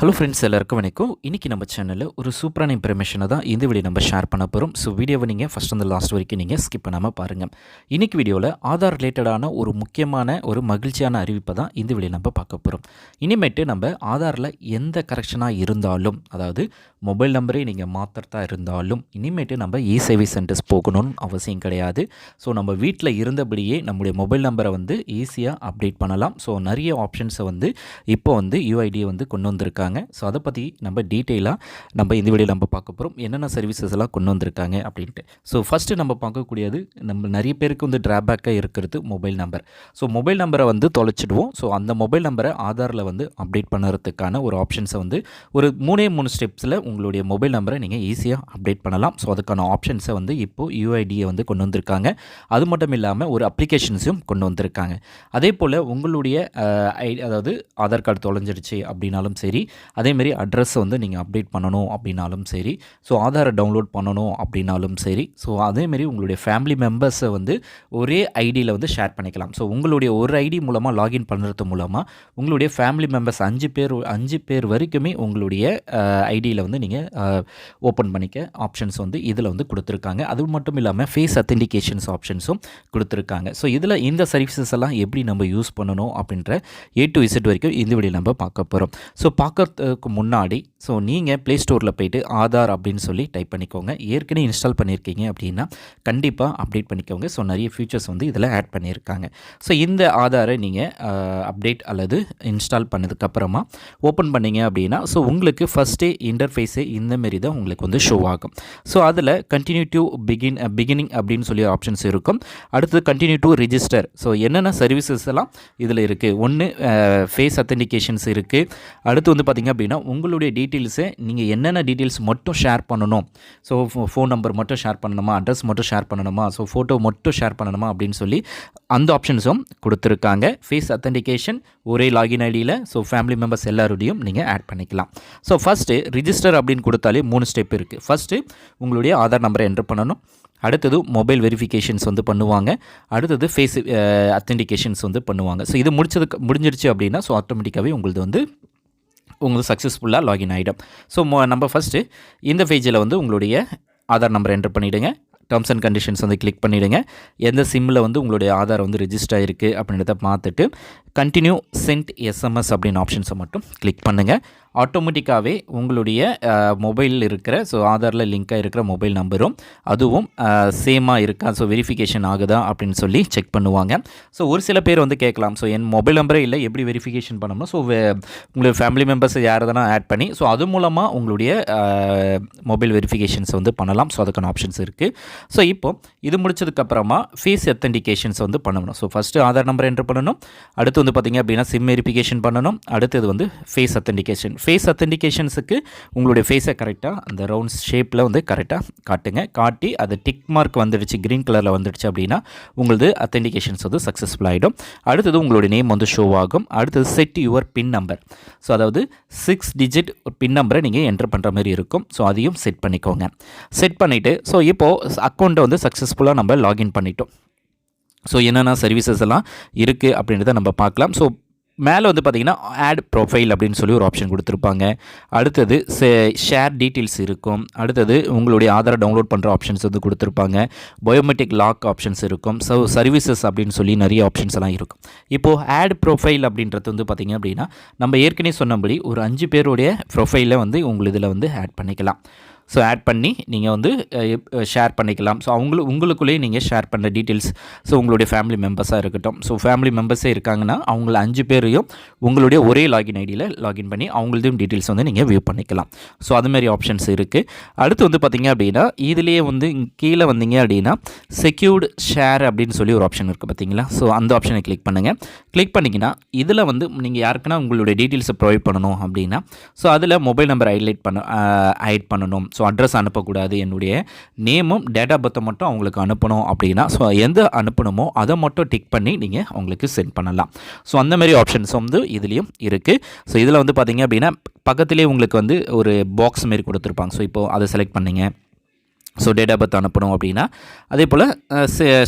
Hello friends எல்லாருக்கும் வணக்கம். இன்றைக்கி நம்ம சேனலில் ஒரு சூப்பரான இன்ஃபர்மேஷனை தான் இந்த வீடியோ நம்ம ஷேர் பண்ண போகிறோம் ஸோ வீடியோவை நீங்கள் ஃபஸ்ட் அந்த லாஸ்ட் வரைக்கும் நீங்கள் ஸ்கிப் பண்ணாமல் பாருங்கள் இன்றைக்கி வீடியோவில் ஆதார் ரிலேட்டடான ஒரு முக்கியமான ஒரு மகிழ்ச்சியான அறிவிப்பை தான் இந்த வீடியோ நம்ம பார்க்க போகிறோம் இனிமேட்டு நம்ம ஆதாரில் எந்த கரெக்ஷனாக இருந்தாலும் அதாவது மொபைல் நம்பரே நீங்கள் மாற்றுறதா இருந்தாலும் இனிமேட்டு நம்ம இ சேவை சென்டர்ஸ் போகணும்னு அவசியம் கிடையாது. ஸோ நம்ம வீட்டில் இருந்தபடியே நம்முடைய மொபைல் நம்பரை வந்து ஈஸியாக அப்டேட் பண்ணலாம். ஸோ நிறைய ஆப்ஷன்ஸை வந்து இப்போ வந்து யூஐடியை வந்து கொண்டு வந்திருக்காங்க. ஸோ அதை பற்றி நம்ம டீட்டெயிலாக நம்ம இந்த வீடியோவில் நம்ம பார்க்க போகிறோம் என்னென்ன சர்வீசஸ் எல்லாம் கொண்டு வந்திருக்காங்க அப்படின்ட்டு. ஸோ ஃபஸ்ட்டு நம்ம பார்க்கக்கூடியது நம்ம நிறைய பேருக்கு வந்து ட்ராபேக்காக இருக்கிறது மொபைல் நம்பர் ஸோ மொபைல் நம்பரை வந்து தொலைச்சிடுவோம். ஸோ அந்த மொபைல் நம்பரை ஆதாரில் வந்து அப்டேட் பண்ணுறதுக்கான ஒரு ஆப்ஷன்ஸை வந்து ஒரு மூணே மூணு ஸ்டெப்ஸில் உங்களுடைய மொபைல் நம்பரை நீங்கள் ஈஸியாக அப்டேட் பண்ணலாம். ஸோ அதுக்கான ஆப்ஷன்ஸை வந்து இப்போது யூஐடியை வந்து கொண்டு வந்திருக்காங்க. அது மட்டும் இல்லாமல் ஒரு அப்ளிகேஷன்ஸையும் கொண்டு வந்திருக்காங்க. அதே போல் உங்களுடைய ஐ- அதாவது ஆதார் கார்டு தொலைஞ்சிருச்சு அப்படின்னாலும் சரி அதேமாரி அட்ரஸை வந்து நீங்கள் அப்டேட் பண்ணணும் அப்படின்னாலும் சரி ஸோ ஆதாரை டவுன்லோட் பண்ணணும் அப்படின்னாலும் சரி ஸோ அதேமாரி உங்களுடைய ஃபேமிலி மெம்பர்ஸை வந்து ஒரே ஐடியில் வந்து ஷேர் பண்ணிக்கலாம். ஸோ உங்களுடைய ஒரு ஐடி மூலமாக லாகின் பண்ணுறது மூலமாக உங்களுடைய ஃபேமிலி மெம்பர்ஸ் அஞ்சு பேர் அஞ்சு பேர் வரைக்குமே உங்களுடைய ஐடியில் வந்து நீங்கள் ஓப்பன் பண்ணிக்க ஆப்ஷன்ஸ் வந்து இதில் வந்து கொடுத்துருக்காங்க. அது மட்டும் இல்லாமல் ஃபேஸ் அத்தென்டிகேஷன்ஸ் ஆப்ஷன்ஸும் கொடுத்துருக்காங்க. ஸோ இதில் இந்த சர்வீசஸ் எல்லாம் எப்படி நம்ம யூஸ் பண்ணணும் அப்படின்ற ஏ டு இசட் வரைக்கும் இந்த வழியில் நம்ம பார்க்க போகிறோம் ஸோ பார்க்க பார்க்கறதுக்கு முன்னாடி ஸோ நீங்கள் ப்ளே ஸ்டோரில் போயிட்டு ஆதார் அப்படின்னு சொல்லி டைப் பண்ணிக்கோங்க. ஏற்கனவே இன்ஸ்டால் பண்ணியிருக்கீங்க அப்படின்னா கண்டிப்பாக அப்டேட் பண்ணிக்கோங்க. ஸோ நிறைய ஃபீச்சர்ஸ் வந்து இதில் ஆட் பண்ணியிருக்காங்க ஸோ இந்த ஆதாரை நீங்கள் அப்டேட் அல்லது இன்ஸ்டால் பண்ணதுக்கப்புறமா ஓப்பன் பண்ணீங்க அப்படின்னா ஸோ உங்களுக்கு ஃபஸ்ட்டே இன்டர்ஃபேஸே இந்த மாரி தான் உங்களுக்கு வந்து ஷோ ஆகும். ஸோ அதில் கண்டினியூ டு பிகின் பிகினிங் அப்படின்னு சொல்லி ஆப்ஷன்ஸ் இருக்கும். அடுத்தது கண்டினியூ டு ரிஜிஸ்டர் ஸோ என்னென்ன சர்வீசஸ் எல்லாம் இதில் இருக்குது ஒன்று ஃபேஸ் அத்தன்டிகேஷன்ஸ் இருக்குது அடுத்து வந்து பார்த்திங்க அப்படின்னா உங்களுடைய டீட்டெயில்ஸை நீங்கள் என்னென்ன டீட்டெயில்ஸ் மட்டும் ஷேர் பண்ணணும். ஸோ ஃபோன் நம்பர் மட்டும் ஷேர் பண்ணணுமா? அட்ரஸ் மட்டும் ஷேர் பண்ணணுமா? ஸோ ஃபோட்டோ மட்டும் ஷேர் பண்ணணுமா? அப்படின்னு சொல்லி அந்த ஆப்ஷன்ஸும் கொடுத்துருக்காங்க. ஃபேஸ் அத்தன்டிகேஷன் ஒரே லாகின் ஐடியில் ஸோ ஃபேமிலி மெம்பர்ஸ் எல்லாரோடையும் நீங்கள் ஆட் பண்ணிக்கலாம். ஸோ ஃபஸ்ட்டு ரிஜிஸ்டர் அப்படின்னு கொடுத்தாலே மூணு ஸ்டெப் இருக்குது ஃபஸ்ட்டு உங்களுடைய ஆதார் நம்பரை என்ட்ரு பண்ணணும். அடுத்தது மொபைல் வெரிஃபிகேஷன்ஸ் வந்து பண்ணுவாங்க. அடுத்தது ஃபேஸ் அத்தென்டிகேஷன்ஸ் வந்து பண்ணுவாங்க. ஸோ இது முடிச்சதுக்கு முடிஞ்சிருச்சு அப்படின்னா ஸோ ஆட்டோமேட்டிக்காகவே உங்களது வந்து உங்களுக்கு சக்ஸஸ்ஃபுல்லாக லாகின் ஆகிடும் ஸோ நம்ம ஃபஸ்ட்டு இந்த பேஜில் வந்து உங்களுடைய ஆதார் நம்பர் என்டர் பண்ணிவிடுங்க டேர்ம்ஸ் அண்ட் கண்டிஷன்ஸ் வந்து கிளிக் பண்ணிவிடுங்க எந்த சிம்மில் வந்து உங்களுடைய ஆதார் வந்து ரிஜிஸ்டர் ஆகிருக்கு அப்படின்றத பார்த்துட்டு கண்டினியூ சென்ட் எஸ்எம்எஸ் அப்படின்னு ஆப்ஷன்ஸை மட்டும் கிளிக் பண்ணுங்கள் ஆட்டோமேட்டிக்காகவே உங்களுடைய மொபைலில் இருக்கிற ஸோ ஆதாரில் லிங்காக இருக்கிற மொபைல் நம்பரும் அதுவும் சேமாக இருக்கா? ஸோ வெரிஃபிகேஷன் ஆகுதா? அப்படின்னு சொல்லி செக் பண்ணுவாங்க. ஸோ ஒரு சில பேர் வந்து கேட்கலாம். ஸோ என் மொபைல் நம்பரே இல்லை எப்படி வெரிஃபிகேஷன் பண்ணணும் ஸோ உங்களுடைய ஃபேமிலி மெம்பர்ஸ் யார் தானே ஆட் பண்ணி ஸோ அது மூலமாக உங்களுடைய மொபைல் வெரிஃபிகேஷன்ஸ் வந்து பண்ணலாம். ஸோ அதுக்கான ஆப்ஷன்ஸ் இருக்குது ஸோ இப்போ இது முடிச்சதுக்கப்புறமா ஃபீஸ் அத்தன்டிகேஷன்ஸ் வந்து பண்ணணும். So first Aadhaar number enter பண்ணணும். அடுத்து வந்து பார்த்திங்க அப்படின்னா சிம் வெரிஃபிகேஷன் பண்ணணும். அடுத்தது வந்து ஃபேஸ் அத்தன்டிகேஷன் ஃபேஸ் அத்தன்டிகேஷன்ஸுக்கு உங்களுடைய ஃபேஸை கரெக்டாக அந்த ரவுண்ட் ஷேப்பில் வந்து கரெக்டாக காட்டுங்க. காட்டி அது டிக் மார்க் வந்துடுச்சு க்ரீன் கலரில் வந்துடுச்சு அப்படின்னா உங்களது அத்தன்டிகேஷன்ஸ் வந்து சக்ஸஸ்ஃபுல் ஆகிடும் அடுத்தது உங்களுடைய நேம் வந்து ஷோ ஆகும். அடுத்தது set your pin number so அதாவது சிக்ஸ் டிஜிட் பின் நம்பரை நீங்கள் என்டர் பண்ணுற மாதிரி இருக்கும். ஸோ அதையும் செட் பண்ணிக்கோங்க. செட் பண்ணிவிட்டு ஸோ இப்போது அக்கௌண்ட்டை வந்து சக்ஸஸ்ஃபுல்லாக நம்ம லாகின் பண்ணிட்டோம். ஸோ என்னென்ன சர்வீசஸ் எல்லாம் இருக்குது அப்படின்றத நம்ம பார்க்கலாம். ஸோ மேலே வந்து பார்த்திங்கன்னா ஆட் ப்ரொஃபைல் அப்படின்னு சொல்லி ஒரு ஆப்ஷன் கொடுத்துருப்பாங்க. அடுத்தது ஷேர் டீட்டெயில்ஸ் இருக்கும். அடுத்தது உங்களுடைய ஆதார் டவுன்லோட் பண்ணுற ஆப்ஷன்ஸ் வந்து கொடுத்துருப்பாங்க. பயோமெட்ரிக் லாக் ஆப்ஷன்ஸ் இருக்கும். ஸோ சர்வீசஸ் அப்படின்னு சொல்லி நிறைய ஆப்ஷன்ஸ் எல்லாம் இருக்கும். இப்போது ஆட் ப்ரொஃபைல் அப்படின்றது வந்து பார்த்திங்க அப்படின்னா நம்ம ஏற்கனவே சொன்னபடி ஒரு அஞ்சு பேருடைய ப்ரொஃபைலை வந்து உங்கள் இதில் வந்து ஆட் பண்ணிக்கலாம். ஸோ ஆட் பண்ணி நீங்கள் வந்து ஷேர் பண்ணிக்கலாம். ஸோ அவங்களு உங்களுக்குள்ளேயே நீங்கள் ஷேர் பண்ண டீட்டெயில்ஸ் ஸோ உங்களுடைய ஃபேமிலி மெம்பர்ஸாக இருக்கட்டும். ஸோ ஃபேமிலி மெம்பர்ஸே இருக்காங்கன்னா அவங்கள அஞ்சு பேரையும் உங்களுடைய ஒரே லாகின் ஐடியில் லாகின் பண்ணி அவங்களதையும் டீட்டெயில்ஸ் வந்து நீங்கள் வியூ பண்ணிக்கலாம். ஸோ அதுமாரி ஆப்ஷன்ஸ் இருக்குது அடுத்து வந்து பார்த்திங்க அப்படின்னா இதுலேயே வந்து கீழே வந்தீங்க அப்படின்னா செக்யூர்டு ஷேர் அப்படின்னு சொல்லி ஒரு ஆப்ஷன் இருக்குது பார்த்தீங்களா ஸோ அந்த ஆப்ஷனை கிளிக் பண்ணுங்கள் கிளிக் பண்ணிங்கன்னா இதில் வந்து நீங்கள் யாருக்குன்னா உங்களுடைய டீட்டெயில்ஸை ப்ரொவைட் பண்ணணும் அப்படின்னா ஸோ அதில் மொபைல் நம்பர் ஹைலைட் பண்ண ஹைட் பண்ணணும். ஸோ அட்ரஸ் அனுப்பக்கூடாது. என்னுடைய நேமும் டேட் ஆஃப் பர்த்தை மட்டும் அவங்களுக்கு அனுப்பணும் அப்படின்னா ஸோ எந்த அனுப்பணுமோ அதை மட்டும் டிக் பண்ணி நீங்கள் அவங்களுக்கு சென்ட் பண்ணலாம். ஸோ அந்த மாதிரி ஆப்ஷன்ஸ் வந்து இதுலேயும் இருக்குது ஸோ இதில் வந்து பார்த்தீங்க அப்படின்னா பக்கத்துலேயே உங்களுக்கு வந்து ஒரு பாக்ஸ் மாரி கொடுத்துருப்பாங்க. ஸோ இப்போது அதை செலக்ட் பண்ணீங்க. ஸோ டேட் ஆஃப் பர்த் அனுப்பணும் அப்படின்னா அதே போல்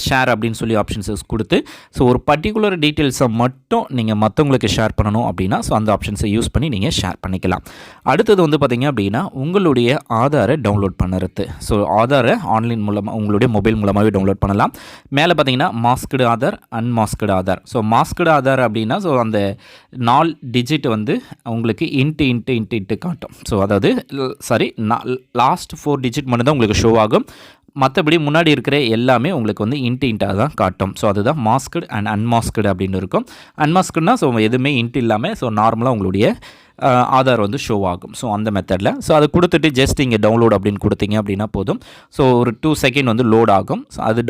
ஷேர் அப்படின்னு சொல்லி ஆப்ஷன்ஸஸ் கொடுத்து ஸோ ஒரு பர்டிகுலர் டீட்டெயில்ஸை மட்டும் நீங்கள் மற்றவங்களுக்கு ஷேர் பண்ணணும் அப்படின்னா ஸோ அந்த ஆப்ஷன்ஸை யூஸ் பண்ணி நீங்கள் ஷேர் பண்ணிக்கலாம். அடுத்தது வந்து பார்த்திங்க அப்படின்னா உங்களுடைய ஆதாரை டவுன்லோட் பண்ணுறது ஸோ ஆதாரை ஆன்லைன் மூலமாக உங்களுடைய மொபைல் மூலமாகவே டவுன்லோட் பண்ணலாம். மேலே பார்த்தீங்கன்னா masked Aadhaar unmasked Aadhaar. So masked Aadhaar அப்படின்னா ஸோ அந்த நால் டிஜிட் வந்து உங்களுக்கு இன்ட்டு இன்ட்டு இன்ட்டு இன்ட்டு காட்டும். ஸோ அதாவது சாரி லாஸ்ட் ஃபோர் டிஜிட் மட்டும்தான் உங்களுக்கு ஷோ ஆகும் மற்றபடி முன்னாடி இருக்கிற எல்லாமே உங்களுக்கு வந்து இன்ட் இன்ட்டாக தான் காட்டும். ஸோ அதுதான் மாஸ்க்டு அண்ட் அன்மாஸ்க்டு அப்படின்னு இருக்கும். அன்மாஸ்க்டுனா ஸோ எதுவுமே இன்ட் இல்லாமல் ஸோ நார்மலாக உங்களுடைய ஆதார் வந்து ஷோ ஆகும். ஸோ அந்த மெத்தடில் ஸோ அதை கொடுத்துட்டு ஜஸ்ட் இங்கே டவுன்லோட் அப்படின்னு கொடுத்தீங்க அப்படின்னா போதும். ஸோ ஒரு டூ செகண்ட் வந்து லோட் ஆகும். ஸோ அது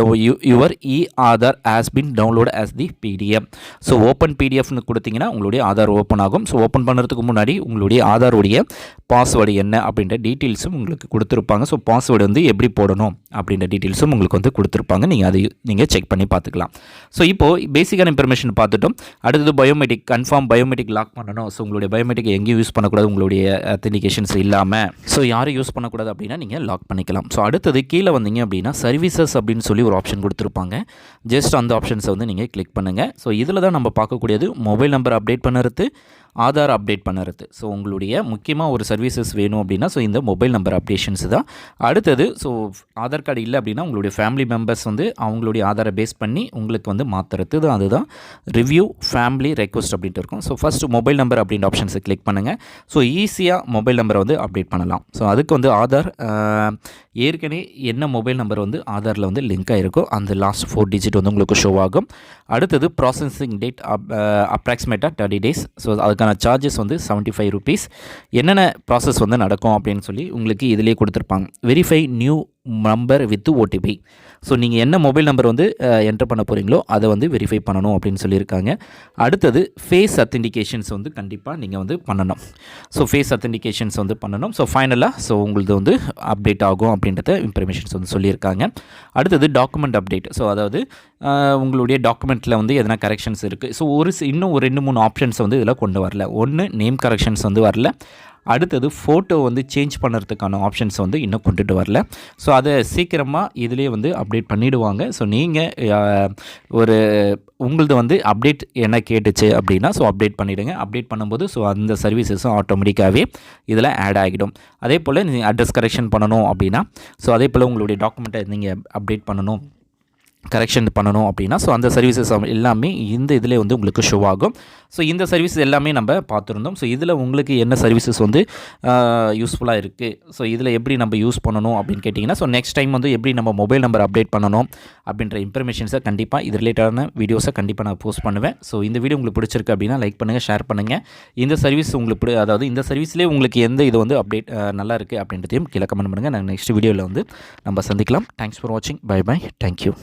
your e Aadhaar has been download as the PDF so open பிடிஎஃப்னு கொடுத்தீங்கன்னா உங்களுடைய ஆதார் ஓப்பன் ஆகும். ஸோ ஓப்பன் பண்ணுறதுக்கு முன்னாடி உங்களுடைய ஆதாருடைய பாஸ்வேர்டு என்ன அப்படின்ற டீட்டெயில்ஸும் உங்களுக்கு கொடுத்துருப்பாங்க. ஸோ பாஸ்வேர்டு வந்து எப்படி போடணும் அப்படின்ற டீட்டெயில்ஸும் உங்களுக்கு வந்து கொடுத்துருப்பாங்க. நீங்கள் அதை நீங்கள் செக் பண்ணி பார்த்துக்கலாம். ஸோ இப்போது பேசிக்கான இன்ஃபர்மேஷன் பார்த்துட்டோம். அடுத்தது பயோமெட்ரிக் கன்ஃபார்ம் பயோமெட்ரிக் லாக் பண்ணணும். ஸோ உங்களுடைய பயோமெட்ரிக் எங்கேயும் யூஸ் பண்ணக்கூடாது உங்களுடைய அத்தன்டிகேஷன்ஸ் இல்லாமல் ஸோ யாரும் யூஸ் பண்ணக்கூடாது அப்படின்னா நீங்கள் லாக் பண்ணிக்கலாம். ஸோ அடுத்தது கீழே வந்தீங்க அப்படின்னா சர்வீசஸ் அப்படின்னு சொல்லி ஒரு ஆப்ஷன் கொடுத்துருப்பாங்க. ஜஸ்ட் அந்த ஆப்ஷன்ஸை வந்து நீங்கள் கிளிக் பண்ணுங்கள் ஸோ இதில் தான் நம்ம பார்க்கக்கூடியது மொபைல் நம்பர் அப்டேட் பண்ணுறது ஆதார் அப்டேட் பண்ணுறது. ஸோ உங்களுடைய முக்கியமாக ஒரு சர்வீசஸ் வேணும் அப்படின்னா ஸோ இந்த மொபைல் நம்பர் அப்டேஷன்ஸ் தான். அடுத்தது ஸோ ஆதார் கார்டு இல்லை அப்படின்னா உங்களுடைய ஃபேமிலி மெம்பர்ஸ் வந்து அவங்களுடைய ஆதாரை பேஸ் பண்ணி உங்களுக்கு வந்து மாற்றுறது தான் அதுதான் ரிவ்யூ ஃபேமிலி ரெக்வஸ்ட் அப்படின்ட்டு இருக்கும். ஸோ ஃபஸ்ட் மொபைல் நம்பர் அப்படின்ற ஆப்ஷன்ஸை கிளிக் பண்ணுங்கள் ஸோ ஈஸியாக மொபைல் நம்பரை வந்து அப்டேட் பண்ணலாம். ஸோ அதுக்கு வந்து ஆதார் ஏற்கனவே என்ன மொபைல் நம்பர் வந்து ஆதாரில் வந்து லிங்க் ஆகிருக்கோ அந்த லாஸ்ட் ஃபோர் டிஜிட் வந்து உங்களுக்கு ஷோ ஆகும். அடுத்தது ப்ராசஸிங் டேட் அப்ராக்சிமேட்டாக தேர்ட்டி டேஸ் ஸோ அதுக்கான சார்ஜஸ் வந்து செவன்ட்டி ஃபைவ் ருபீஸ் என்னென்ன ப்ராசஸ் வந்து நடக்கும் அப்படின்னு சொல்லி உங்களுக்கு இதிலே கொடுத்துருப்பாங்க. Verify new number with OTP so நீங்கள் என்ன மொபைல் நம்பர் வந்து என்டர் பண்ண போகிறீங்களோ அதை வந்து வெரிஃபை பண்ணணும் அப்படின்னு சொல்லியிருக்காங்க. அடுத்தது ஃபேஸ் அத்தென்டிகேஷன்ஸ் வந்து கண்டிப்பாக நீங்கள் வந்து பண்ணணும். ஸோ ஃபேஸ் அத்தென்டிகேஷன்ஸ் வந்து பண்ணணும். ஸோ ஃபைனலாக ஸோ உங்களது வந்து அப்டேட் ஆகும் அப்படின்றத இன்ஃபர்மேஷன்ஸ் வந்து சொல்லியிருக்காங்க. அடுத்தது டாக்குமெண்ட் அப்டேட் ஸோ அதாவது உங்களுடைய டாக்குமெண்ட்டில் வந்து எதனா கரெக்ஷன்ஸ் இருக்குது ஸோ ஒரு இன்னும் ஒரு ரெண்டு மூணு ஆப்ஷன்ஸ் வந்து இதில் கொண்டு வரல. ஒன்று நேம் கரெக்ஷன்ஸ் வந்து வரல. அடுத்தது ஃபோட்டோ வந்து சேஞ்ச் பண்ணுறதுக்கான ஆப்ஷன்ஸ் வந்து இன்னும் கொண்டுட்டு வரல. ஸோ அதை சீக்கிரமாக இதிலே வந்து அப்டேட் பண்ணிவிடுவாங்க ஸோ நீங்கள் ஒரு உங்களது வந்து அப்டேட் என்ன கேட்டுச்சு அப்படின்னா ஸோ அப்டேட் பண்ணிவிடுங்க அப்டேட் பண்ணும்போது ஸோ அந்த சர்வீசஸும் ஆட்டோமேட்டிக்காகவே இதில் ஆட் ஆகிடும். அதே போல் நீங்கள் அட்ரஸ் கரெக்ஷன் பண்ணணும் அப்படின்னா ஸோ அதே போல் உங்களுடைய டாக்குமெண்ட்டை நீங்கள் அப்டேட் பண்ணணும். கரெக்ஷன் பண்ணணும் அப்படின்னா ஸோ அந்த சர்வீசஸ் எல்லாமே இந்த இதில் வந்து உங்களுக்கு ஷோ ஆகும். ஸோ இந்த சர்வீஸ் எல்லாமே நம்ம பார்த்துருந்தோம். ஸோ இதில் உங்களுக்கு என்ன சர்வீசஸ் வந்து யூஸ்ஃபுல்லாக இருக்குது ஸோ இதில் எப்படி நம்ம யூஸ் பண்ணணும் அப்படின்னு கேட்டிங்கன்னா ஸோ நெக்ஸ்ட் டைம் வந்து எப்படி நம்ம மொபைல் நம்பர் அப்டேட் பண்ணணும் அப்படின்ற இன்ஃபர்மேஷன்ஸை கண்டிப்பாக இது ரிலேட்டடான வீடியோஸை கண்டிப்பாக நான் போஸ்ட் பண்ணுவேன். ஸோ இந்த வீடியோ உங்களுக்கு பிடிச்சிருக்கு அப்படின்னா லைக் பண்ணுங்கள் ஷேர் பண்ணுங்கள் இந்த சர்வீஸ் உங்களுக்கு பிடி அதாவது இந்த சர்வீஸ்லேயே உங்களுக்கு எந்த இது வந்து அப்டேட் நல்லா இருக்குது அப்படின்றதையும் கீழே கமெண்ட் பண்ணுங்கள் நாங்கள் நெக்ஸ்ட் வீடியோவில் வந்து நம்ம சந்திக்கலாம். தேங்க்ஸ் ஃபார் வாட்சிங் பை பை தேங்க்யூ